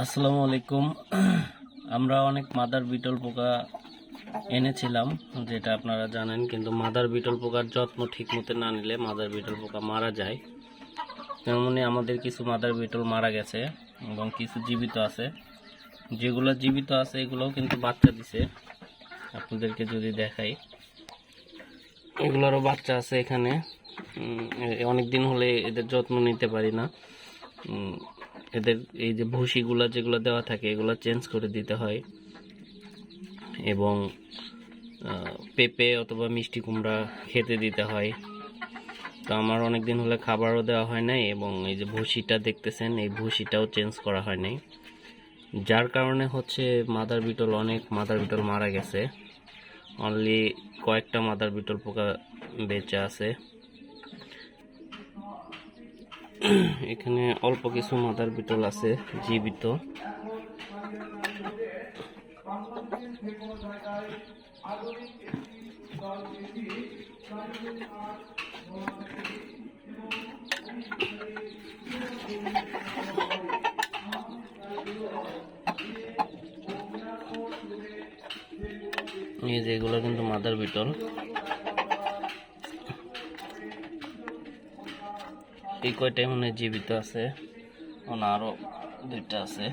আসসালামু আলাইকুম। আমরা অনেক মাদার বিটল পোকা এনেছিলাম, যেটা আপনারা জানেন, কিন্তু মাদার বিটল পোকার যত্ন ঠিক মতো না নিলে মাদার বিটল পোকা মারা যায়। তেমনি আমাদের কিছু মাদার বিটল মারা গেছে এবং কিছু জীবিত আছে। যেগুলো জীবিত আছে, এগুলোও কিন্তু বাচ্চা দিছে। আপনাদেরকে যদি দেখাই, এগুলোরও বাচ্চা আছে এখানে। অনেক দিন হলে এদের যত্ন নিতে পারি না। এদের এই যে ভুসিগুলো যেগুলো দেওয়া থাকে, এগুলো চেঞ্জ করে দিতে হয়। এবং পেঁপে অথবা মিষ্টি কুমড়া খেতে দিতে হয়। তো আমার অনেক দিন হলে খাবারও দেওয়া হয় নাই এবং এই যে ভুসিটা দেখতেছেন, এই ভুসিটাও চেঞ্জ করা হয় নাই। যার কারণে হচ্ছে মাদার বিটল অনেক মাদার বিটল মারা গেছে। অনলি কয়েকটা মাদার বিটল পোকা বেঁচে আছে। এখানে অল্প কিছু মাদার বিটল আছে জীবিত। এই যে কিন্তু মাদার বিটল। এই কয়টাই মানে জীবিত আছে? মানে আরও দুইটা আছে।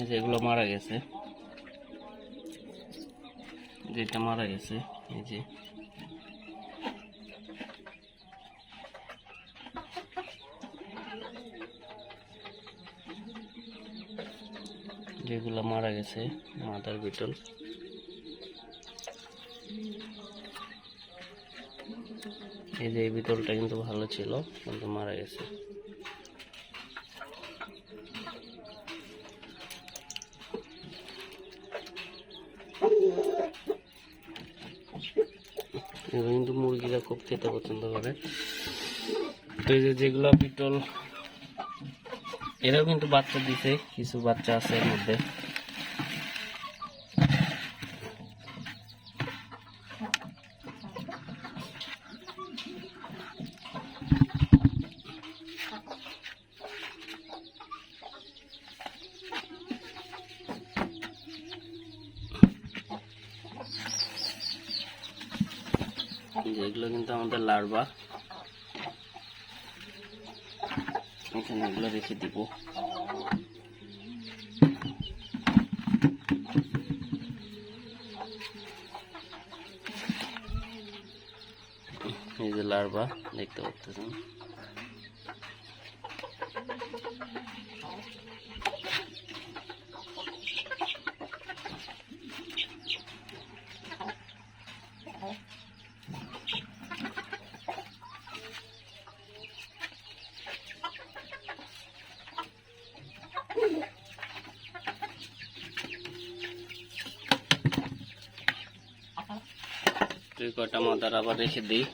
এই যে এগুলো মারা গেছে। যেটা মারা গেছে, এই যে। যেগুলো মারা গেছে মাদার বিটল এই যে এই বিটলটা কিন্তু ভালো ছিল, কিন্তু মারা গেছে। এগুলো কিন্তু মুরগিরা খুব খেতে পছন্দ করে। তো এই যে যেগুলো পিটল এরাও কিন্তু বাচ্চা দিছে, কিছু বাচ্চা আছে এর মধ্যে। যেগুলো কিন্তু আমাদের লার্ভা এখানে এগুলো রেখে দিব। এই যে লার্ভা দেখতে পাচ্ছেন? তুই কয়টা মাদার আবার রেখে দিই।